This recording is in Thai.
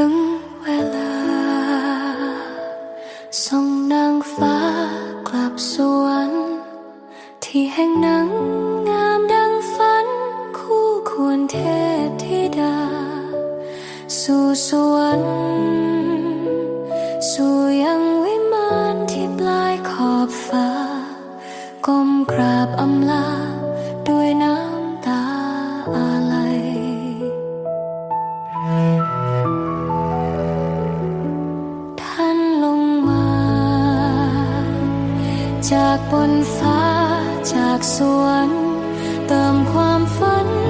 ถึงเวลา ส่งนางฟ้ากลับสวน ที่แห่งนั้นงามดังฝัน คู่ควรเทพธิดา สู่สวรรค์สู่ยังวิมานที่ปลายขอบฟ้า ก้มกราบอำลา ด้วยน้ำตาอา จากบนฟ้าจากสวน เติมความฝัน